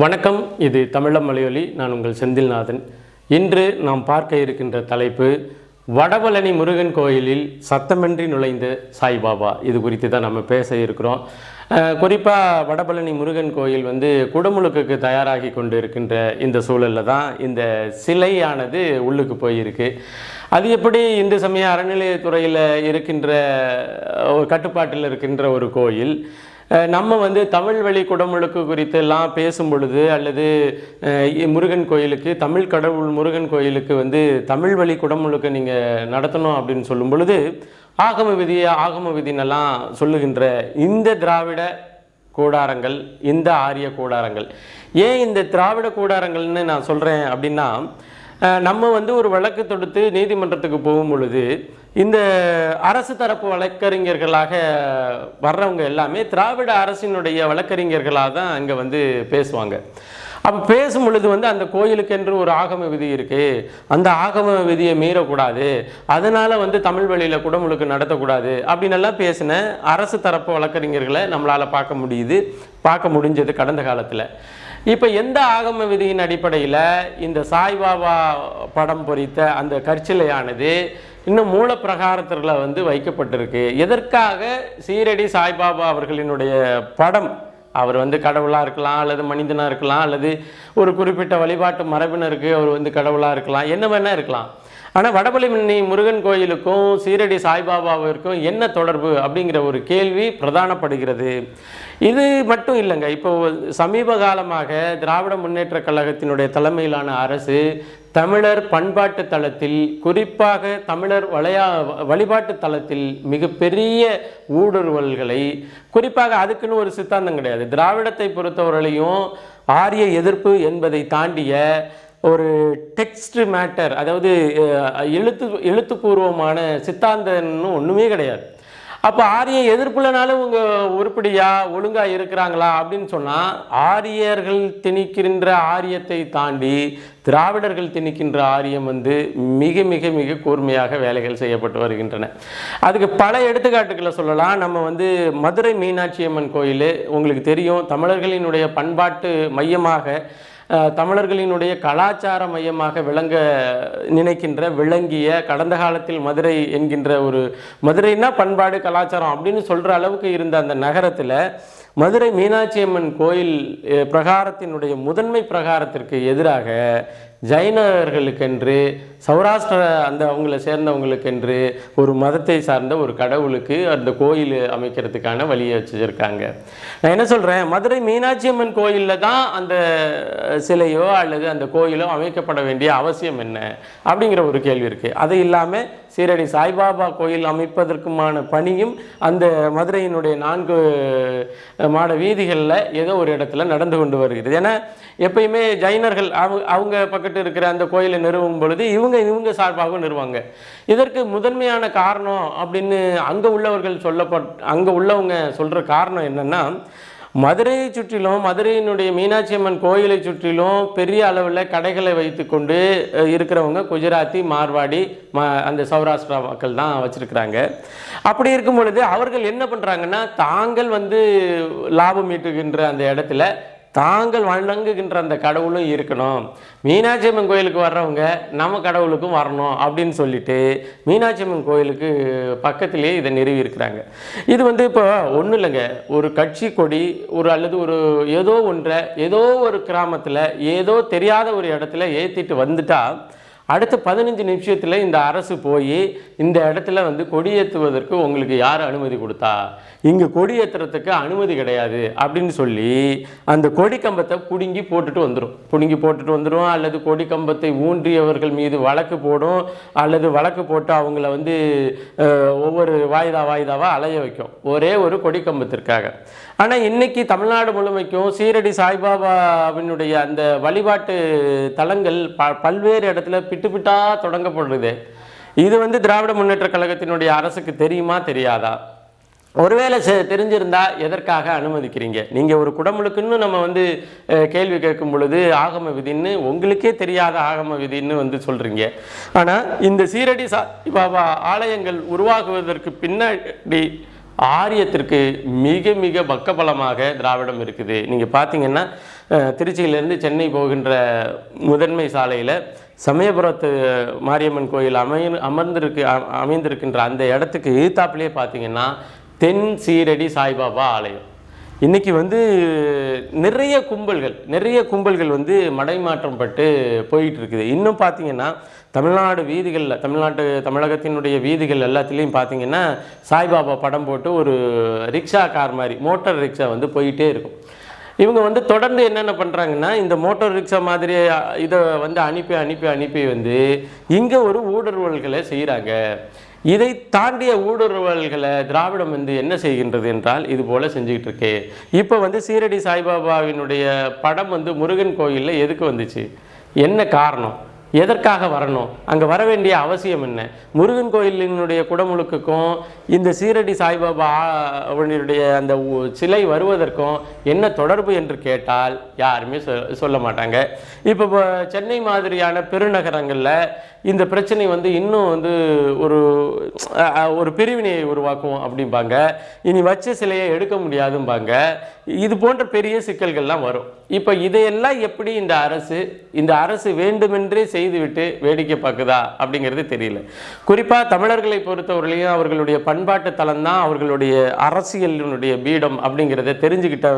வணக்கம் இது தமிழம் மலையொலி நான் உங்கள் செந்தில்நாதன். இன்று நாம் பார்க்க இருக்கின்ற தலைப்பு வடபழனி முருகன் கோயிலில் சத்தமின்றி நுழைந்த சாய்பாபா இது குறித்து தான் நம்ம பேச இருக்கிறோம். குறிப்பாக வடபழனி முருகன் கோயில் வந்து குடமுழுக்குக்கு தயாராகி கொண்டு இருக்கின்ற இந்த சூழலில் தான் இந்த சிலையானது உள்ளுக்கு போயிருக்கு. அது எப்படி இந்து சமய அறநிலையத்துறையில் இருக்கின்ற ஒரு கட்டுப்பாட்டில் இருக்கின்ற ஒரு கோயில் நம்ம வந்து தமிழ் வழி குடமுழுக்கு குறித்து எல்லாம் பேசும் பொழுது அல்லது முருகன் கோயிலுக்கு தமிழ் கடவுள் முருகன் கோயிலுக்கு வந்து தமிழ் வழி குடமுழுக்கு நீங்கள் நடத்தணும் அப்படின்னு சொல்லும் பொழுது ஆகம விதி ஆகம விதினெல்லாம் சொல்லுகின்ற இந்த திராவிட கூடாரங்கள் இந்த ஆரிய கூடாரங்கள். ஏன் இந்த திராவிட கூடாரங்கள்னு நான் சொல்கிறேன் அப்படின்னா நம்ம வந்து ஒரு வழக்கு தொடுத்து நீதிமன்றத்துக்கு போகும் பொழுது இந்த அரசு தரப்பு வழக்கறிஞர்களாக வர்றவங்க எல்லாமே திராவிட அரசினுடைய வழக்கறிஞர்களாக தான் அங்கே வந்து பேசுவாங்க. அப்போ பேசும் பொழுது வந்து அந்த கோயிலுக்கென்று ஒரு ஆகம விதி இருக்குது அந்த ஆகம விதியை மீறக்கூடாது. அதனால் வந்து தமிழ் வழியில் குடமுழுக்கு நடத்தக்கூடாது அப்படின்னு பேசின அரசு தரப்பு வழக்கறிஞர்களை நம்மளால் பார்க்க முடியுது. பார்க்க முடிஞ்சது கடந்த காலத்தில். இப்போ எந்த ஆகம விதியின் அடிப்படையில் இந்த சாய்பாபா படம் பொறித்த அந்த கற்சிலையானது இன்னும் மூலப்பிரகாரத்தில் வந்து வைக்கப்பட்டிருக்கு. எதற்காக சீரடி சாய்பாபா அவர்களினுடைய படம்? அவர் வந்து கடவுளாக இருக்கலாம் அல்லது மனிதனாக இருக்கலாம் அல்லது ஒரு குறிப்பிட்ட வழிபாட்டு மரபினருக்கு அவர் வந்து கடவுளாக இருக்கலாம் என்ன வேணால் இருக்கலாம். ஆனால் வடபழனி முருகன் கோயிலுக்கும் சீரடி சாய்பாபாவிற்கும் என்ன தொடர்பு அப்படிங்கிற ஒரு கேள்வி பிரதானப்படுகிறது. இது மட்டும் இல்லைங்க. இப்போ சமீப காலமாக திராவிட முன்னேற்ற கழகத்தினுடைய தலைமையிலான அரசு தமிழர் பண்பாட்டு தளத்தில் குறிப்பாக தமிழர் வளையா வழிபாட்டு தளத்தில் மிகப்பெரிய ஊடுருவல்களை குறிப்பாக அதுக்குன்னு ஒரு சித்தாந்தம் கிடையாது. திராவிடத்தை பொறுத்தவரையிலையும் ஆரிய எதிர்ப்பு என்பதை தாண்டிய ஒரு டெக்ஸ்ட் மேட்டர் அதாவது எழுத்து எழுத்துப்பூர்வமான சித்தாந்தம்னு ஒன்றுமே கிடையாது. அப்போ ஆரிய எதிர்ப்புலனாலும் இவங்க உருப்படியா ஒழுங்காக இருக்கிறாங்களா அப்படின்னு சொன்னால் ஆரியர்கள் திணிக்கின்ற ஆரியத்தை தாண்டி திராவிடர்கள் திணிக்கின்ற ஆரியம் வந்து மிக மிக மிக கூர்மையாக வேலைகள் செய்யப்பட்டு வருகின்றன. அதுக்கு பல எடுத்துக்காட்டுகளை சொல்லலாம். நம்ம வந்து மதுரை மீனாட்சி அம்மன் கோயில் உங்களுக்கு தெரியும். தமிழர்களினுடைய பண்பாட்டு மையமாக தமிழர்களினுடைய கலாச்சார மையமாக விளங்க நினைக்கின்ற விளங்கிய கடந்த காலத்தில் மதுரை என்கின்ற ஒரு மதுரைனா பண்பாடு கலாச்சாரம் அப்படின்னு சொல்கிற அளவுக்கு இருந்த அந்த நகரத்தில் மதுரை மீனாட்சி அம்மன் கோயில் பிரகாரத்தினுடைய முதன்மை பிரகாரத்திற்கு எதிராக ஜைனர்களுக்கென்று சௌராஷ்டிர அந்த அவங்கள சேர்ந்தவங்களுக்கு என்று ஒரு மதத்தை சார்ந்த ஒரு கடவுளுக்கு அந்த கோயில் அமைக்கிறதுக்கான வழியை வச்சுருக்காங்க. நான் என்ன சொல்கிறேன் மதுரை மீனாட்சி அம்மன் கோயிலில் தான் அந்த சிலையோ அல்லது அந்த கோயிலோ அமைக்கப்பட வேண்டிய அவசியம் என்ன? அப்படிங்கிற ஒரு கேள்வி இருக்குது அது இல்லாமல் சீரடி சாய்பாபா கோயில் அமைப்பதற்குமான பணியும் அந்த மதுரையினுடைய நான்கு மாட வீதிகளில் ஏதோ ஒரு இடத்துல நடந்து கொண்டு வருகிறது. ஏன்னா எப்பயுமே ஜைனர்கள் அவங்க அவங்க பக்கத்து இருக்கிற அந்த கோயிலை நிறுவும் பொழுது இவங்க இவங்க சார்பாகவும் நிறுவாங்க. இதற்கு முதன்மையான காரணம் அப்படின்னு அங்கே உள்ளவர்கள் சொல்லப்பட் அங்கே உள்ளவங்க சொல்கிற காரணம் என்னென்னா மதுரையை சுற்றிலும் மதுரையினுடைய மீனாட்சி அம்மன் கோயிலை சுற்றிலும் பெரிய அளவில் கடைகளை வைத்துக்கொண்டு கொண்டு இருக்கிறவங்க குஜராத்தி மார்வாடி ம அந்த சௌராஷ்டிரா மக்கள் தான் வச்சுருக்கிறாங்க. அப்படி இருக்கும் பொழுது அவர்கள் என்ன பண்ணுறாங்கன்னா தாங்கள் வந்து லாபம் ஈட்டுகின்ற அந்த இடத்துல தாங்கள் வணங்குகின்ற அந்த கடவுளும் இருக்கணும். மீனாட்சி அம்மன் கோயிலுக்கு வர்றவங்க நம்ம கடவுளுக்கும் வரணும் அப்படின்னு சொல்லிட்டு மீனாட்சி அம்மன் கோயிலுக்கு பக்கத்திலேயே இதை நிறுவி இருக்கிறாங்க இது வந்து இப்போ ஒன்றும் இல்லைங்க. ஒரு கட்சி கொடி ஒரு அல்லது ஒரு ஏதோ ஒன்றை ஏதோ ஒரு கிராமத்தில் ஏதோ தெரியாத ஒரு இடத்துல ஏற்றிட்டு வந்துட்டால் அடுத்த பதினஞ்சு நிமிஷத்தில் இந்த அரசு போய் இந்த இடத்துல வந்து கொடியேற்றுவதற்கு உங்களுக்கு யார் அனுமதி கொடுத்தா? இங்கே கொடியேற்றுறதுக்கு அனுமதி கிடையாது அப்படின்னு சொல்லி அந்த கொடி கம்பத்தை பிடுங்கி போட்டுட்டு வந்துடும் பிடுங்கி போட்டுட்டு வந்துடும் அல்லது கொடி கம்பத்தை ஊன்றியவர்கள் மீது வழக்கு போடும் அல்லது வழக்கு போட்டு அவங்கள வந்து ஒவ்வொரு வாய்தா வாய்தாவாக அலைய வைக்கும். ஒரே ஒரு கொடி கம்பத்திற்காக. ஆனால் இன்னைக்கு தமிழ்நாடு முழுமைக்கும் சீரடி சாய்பாபாவினுடைய அந்த வழிபாட்டு தலங்கள் ப பல்வேறு இடத்துல பிட்டுபிட்டா தொடங்கப்படுது. இது வந்து திராவிட முன்னேற்ற கழகத்தினுடைய அரசுக்கு தெரியுமா தெரியாதா? ஒருவேளை செ- தெரிஞ்சிருந்தா எதற்காக அனுமதிக்கிறீங்க? நீங்கள் ஒரு குடமுழுக்குன்னு நம்ம வந்து கேள்வி கேட்கும் பொழுது ஆகம விதின்னு உங்களுக்கே தெரியாத ஆகம விதின்னு வந்து சொல்கிறீங்க ஆனால் இந்த சீரடி சாய் பாபா ஆலயங்கள் உருவாகுவதற்கு பின்னாடி ஆரியத்திற்கு மிக மிக பக்கபலமாக திராவிடம் இருக்குது. நீங்கள் பார்த்தீங்கன்னா திருச்சியிலேருந்து சென்னை போகின்ற முதன்மை சாலையில் சமயபுரத்து மாரியம்மன் கோயில் அமைய அமர்ந்திருக்கு அமைந்திருக்கின்ற அந்த இடத்துக்கு எதிர்த்தாப்புலேயே பார்த்தீங்கன்னா தென் சீரடி சாய்பாபா ஆலயம். இன்றைக்கி வந்து நிறைய கும்பல்கள் நிறைய கும்பல்கள் வந்து மடைமாற்றம் பட்டு போயிட்டு இருக்குது இன்னும் பார்த்தீங்கன்னா தமிழ்நாடு வீதிகளில் தமிழ்நாட்டு தமிழகத்தினுடைய வீதிகள் எல்லாத்துலேயும் பார்த்தீங்கன்னா சாய்பாபா படம் போட்டு ஒரு ரிக்ஷா கார் மாதிரி மோட்டார் ரிக்ஷா வந்து போயிட்டே இருக்கும். இவங்க வந்து தொடர்ந்து என்னென்ன பண்ணுறாங்கன்னா இந்த மோட்டார் ரிக்ஷா மாதிரி இதை வந்து அனுப்பி அனுப்பி அனுப்பி வந்து இங்கே ஒரு ஊடுருவல்களை செய்கிறாங்க இதை தாண்டிய ஊடுருவல்களை திராவிடம் வந்து என்ன செய்கின்றது என்றால் இது போல செஞ்சுக்கிட்டு இருக்கு. இப்போ வந்து சீரடி சாய்பாபாவினுடைய படம் வந்து முருகன் கோயிலில் எதுக்கு வந்துச்சு? என்ன காரணம்? எதற்காக வரணும்? அங்கே வர வேண்டிய அவசியம் என்ன? முருகன் கோயிலினுடைய குடமுழுக்குக்கும் இந்த சீரடி சாய்பாபா அவனுடைய அந்த சிலை வருவதற்கும் என்ன தொடர்பு என்று கேட்டால் யாருமே சொ- சொல்ல மாட்டாங்க. இப்போ சென்னை மாதிரியான பெருநகரங்களில் இந்த பிரச்சனை வந்து இன்னும் வந்து ஒரு ஒரு பிரிவினையை உருவாக்கும் அப்படிம்பாங்க. இனி வச்ச சிலையை எடுக்க முடியாதும்பாங்க. இது போன்ற பெரிய சிக்கல்கள்லாம் வரும். இப்போ இதையெல்லாம் எப்படி இந்த அரசு இந்த அரசு வேண்டுமென்றே செய்துவிட்டு வேடிக்கை பார்க்குதா அப்படிங்கிறது தெரியல. குறிப்பாக தமிழர்களை பொறுத்தவரையிலையும் அவர்களுடைய பண்பாட்டு தலம் தான் அவர்களுடைய அரசியலினுடைய பீடம் அப்படிங்கிறத தெரிஞ்சுக்கிட்ட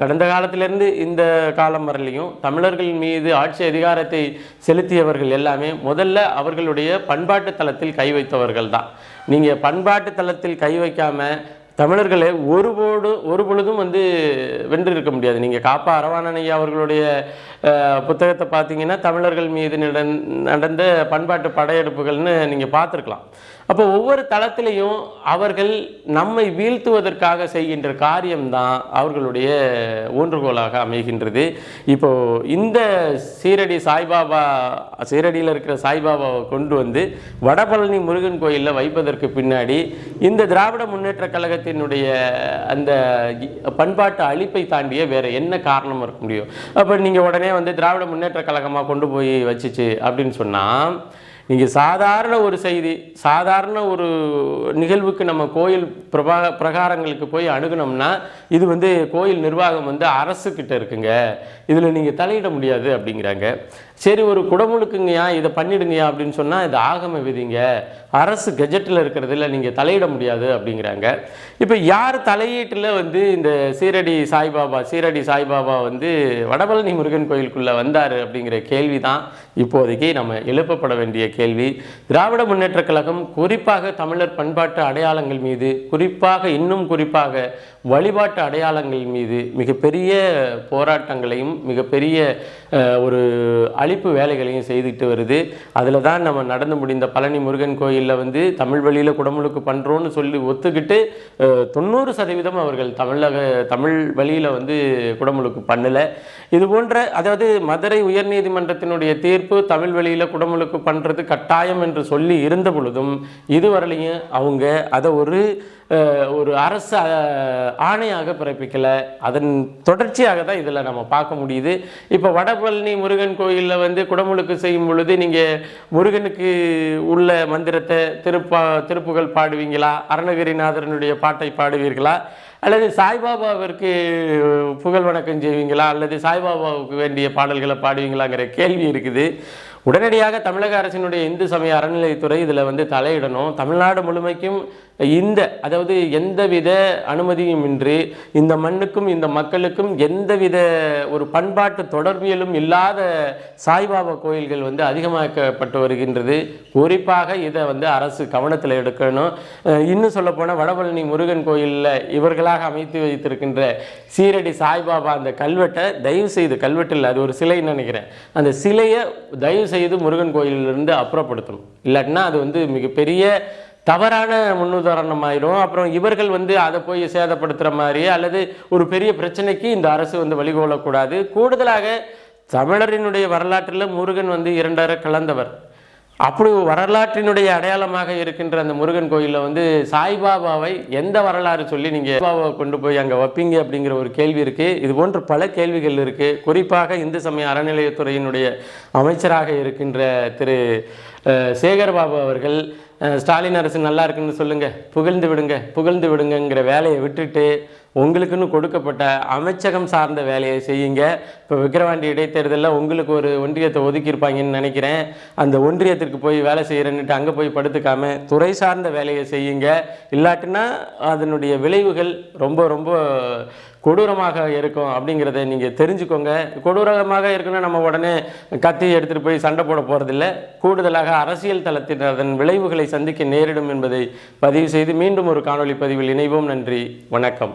கடந்த காலத்திலேருந்து இந்த காலம் வரலையும் தமிழர்கள் மீது ஆட்சி அதிகாரத்தை செலுத்தியவர்கள் எல்லாமே முதல்ல அவர்களுடைய பண்பாட்டு தளத்தில் கை வைத்தவர்கள் தான் நீங்கள் பண்பாட்டு தளத்தில் கை வைக்காம தமிழர்களை ஒருபோடு ஒரு பொழுதும் வந்து வென்றிருக்க முடியாது. நீங்கள் காப்பா அரவாணன் அவர்களுடைய புத்தகத்தை பார்த்தீங்கன்னா தமிழர்கள் மீது நடந் நடந்த பண்பாட்டு படையெடுப்புகள்னு நீங்கள் பார்த்துருக்கலாம். அப்போ ஒவ்வொரு தளத்திலையும் அவர்கள் நம்மை வீழ்த்துவதற்காக செய்கின்ற காரியம்தான் அவர்களுடைய ஊன்றுகோலாக அமைகின்றது. இப்போ இந்த சீரடி சாய்பாபா சீரடியில் இருக்கிற சாய்பாபாவை கொண்டு வந்து வடபழனி முருகன் கோயிலில் வைப்பதற்கு பின்னாடி இந்த திராவிட முன்னேற்ற கழகத்தினுடைய அந்த பண்பாட்டு அழிப்பை தாண்டிய வேற என்ன காரணம் இருக்க முடியும்? அப்போ நீங்கள் உடனே வந்து திராவிட முன்னேற்ற கழகமாக கொண்டு போய் வச்சுச்சு அப்படின்னு சொன்னால் நீங்கள் சாதாரண ஒரு செய்தி சாதாரண ஒரு நிகழ்வுக்கு நம்ம கோயில் பிரபா பிரகாரங்களுக்கு போய் அணுகுனோம்னா இது வந்து கோயில் நிர்வாகம் வந்து அரசுக்கிட்ட இருக்குங்க. இதில் நீங்கள் தலையிட முடியாது அப்படிங்கிறாங்க. சரி ஒரு குடமுழுக்குங்கய்யா இதை பண்ணிடுங்கய்யா அப்படின்னு சொன்னால் இது ஆகம விதிங்க. அரசு கெஜெட்டில் இருக்கிறதுல நீங்கள் தலையிட முடியாது அப்படிங்கிறாங்க. இப்போ யார் தலையீட்டில் வந்து இந்த சீரடி சாய்பாபா சீரடி சாய்பாபா வந்து வடபழனி முருகன் கோயிலுக்குள்ளே வந்தார் அப்படிங்கிற கேள்வி தான் இப்போதைக்கு நம்ம எழுப்பப்பட வேண்டிய கேள்வி. திராவிட முன்னேற்றக் கழகம் குறிப்பாக தமிழர் பண்பாட்டு அடையாளங்கள் மீது குறிப்பாக இன்னும் குறிப்பாக வழிபாட்டு அடையாளங்கள் மீது மிகப்பெரிய போராட்டங்களையும் மிகப்பெரிய ஒரு அழிப்பு வேலைகளையும் செய்துட்டு வருது. அதில் தான் நம்ம நடந்து முடிந்த பழனி முருகன் கோயிலில் வந்து தமிழ் வழியில் குடமுழுக்கு பண்ணுறோன்னு சொல்லி ஒத்துக்கிட்டு தொண்ணூறு சதவீதம் அவர்கள் தமிழக தமிழ் வழியில் வந்து குடமுழுக்கு பண்ணலை. இது போன்ற அதாவது மதுரை உயர்நீதிமன்றத்தினுடைய தீர்ப்பு தமிழ் வழியில் குடமுழுக்கு பண்ணுறது கட்டாயம் என்று சொல்லி இருந்த பொழுதும் இதுவரையிலையும் அவங்க அதை ஒரு ஒரு அரசு ஆணையாக பிறப்பிக்கலை. அதன் தொடர்ச்சியாக தான் இதில் நம்ம பார்க்க முடியுது. இப்போ வடபழனி முருகன் கோயிலில் வந்து குடமுழுக்கு செய்யும் பொழுது நீங்கள் முருகனுக்கு உள்ள மந்திரத்தை திருப்பா திருப்புகள் பாடுவீங்களா? அருணகிரிநாதரனுடைய பாட்டை பாடுவீர்களா? அல்லது சாய்பாபாவிற்கு புகழ் வணக்கம் செய்வீங்களா? அல்லது சாய்பாபாவுக்கு வேண்டிய பாடல்களை பாடுவீங்களாங்கிற கேள்வி இருக்குது. உடனடியாக தமிழக அரசினுடைய இந்து சமய அறநிலையத்துறை இதில் வந்து தலையிடணும். தமிழ்நாடு முழுமைக்கும் இந்த அதாவது எந்தவித அனுமதியும் இன்றி இந்த மண்ணுக்கும் இந்த மக்களுக்கும் எந்தவித ஒரு பண்பாட்டு தொடர்பியலும் இல்லாத சாய்பாபா கோயில்கள் வந்து அதிகமாக்கப்பட்டு வருகின்றது. குறிப்பாக இதை வந்து அரசு கவனத்தில் எடுக்கணும். இன்னும் சொல்லப்போனால் வடபழனி முருகன் கோயிலில் இவர்களாக அமைத்து வைத்திருக்கின்ற சீரடி சாய்பாபா அந்த கல்வெட்டை தயவு செய்து கல்வெட்டில் அது ஒரு சிலைன்னு நினைக்கிறேன். அந்த சிலையை தயவு செய்து முருகன் கோயிலிருந்து அப்புறப்படுத்தணும். இல்லாட்டினா அது வந்து மிகப்பெரிய தவறான முன்னுதாரணம் ஆயிடும் அப்புறம் இவர்கள் வந்து அதை போய் சேதப்படுத்துகிற மாதிரி அல்லது ஒரு பெரிய பிரச்சனைக்கு இந்த அரசு வந்து வழிகோலக்கூடாது. கூடுதலாக தமிழரினுடைய வரலாற்றில் முருகன் வந்து இரண்டரை கலந்தவர். அப்படி வரலாற்றினுடைய அடையாளமாக இருக்கின்ற அந்த முருகன் கோயிலில் வந்து சாய்பாபாவை எந்த வரலாறு சொல்லி நீங்கள் பாபாவை கொண்டு போய் அங்கே வைப்பீங்க அப்படிங்கிற ஒரு கேள்வி இருக்குது இது போன்ற பல கேள்விகள் இருக்குது குறிப்பாக இந்து சமய அறநிலையத்துறையினுடைய அமைச்சராக இருக்கின்ற திரு சேகர்பாபு சேகர் அவர்கள் ஸ்டாலின் அரசு நல்லா இருக்குன்னு சொல்லுங்க புகழ்ந்து விடுங்க புகழ்ந்து விடுங்கங்கிற வேலையை விட்டுட்டு உங்களுக்குன்னு கொடுக்கப்பட்ட அமைச்சகம் சார்ந்த வேலையை செய்யுங்க. இப்போ விக்கிரவாண்டி இடைத்தேர்தலில் உங்களுக்கு ஒரு ஒன்றியத்தை ஒதுக்கியிருப்பாங்கன்னு நினைக்கிறேன். அந்த ஒன்றியத்திற்கு போய் வேலை செய்கிறேன்னுட்டு அங்கே போய் படுத்துக்காமல் துறை சார்ந்த வேலையை செய்யுங்க. இல்லாட்டினா அதனுடைய விளைவுகள் ரொம்ப ரொம்ப கொடூரமாக இருக்கும் அப்படிங்கிறத நீங்கள் தெரிஞ்சுக்கோங்க. கொடூரமாக இருக்குன்னா நம்ம உடனே கத்தி எடுத்துகிட்டு போய் சண்டை போட போகிறதில்ல கூடுதலாக அரசியல் தளத்தில் அதன் விளைவுகளை சந்திக்க நேரிடும் என்பதை பதிவு செய்து மீண்டும் ஒரு காணொளி பதிவில் இணைவோம். நன்றி. வணக்கம்.